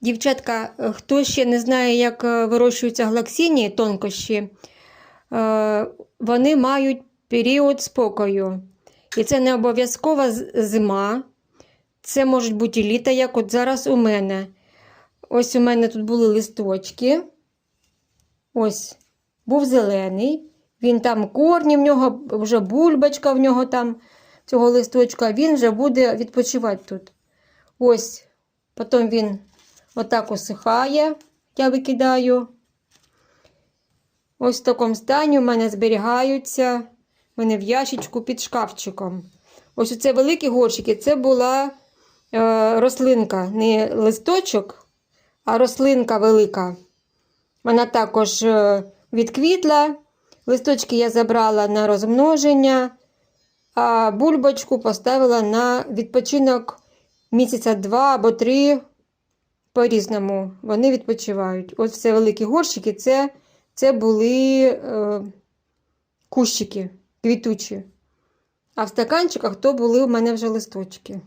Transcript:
Дівчатка, е, хто ще не знає, як е, вирощуються глаксіні тонкощі, е, вони мають період спокою. І це не обов'язкова зима. Це можуть бути і літа, як от зараз у мене. Ось у мене тут були листочки. Ось був зелений. Він там корні, в нього вже бульбочка в нього там цього листочка. Він вже буде відпочивати тут. Ось, потім він отак усихає, я викидаю. Ось в такому стані у мене зберігаються. в в ящичку під шкафчиком. Ось оце великі горщики. Це була е, рослинка, не листочок, а рослинка велика. Вона також е, відквітла. Листочки я забрала на розмноження, а бульбочку поставила на відпочинок місяця два або три по-різному. Вони відпочивають. Ось це великі горщики, це, це були е, кущики квітучі. А в стаканчиках то були у мене вже листочки.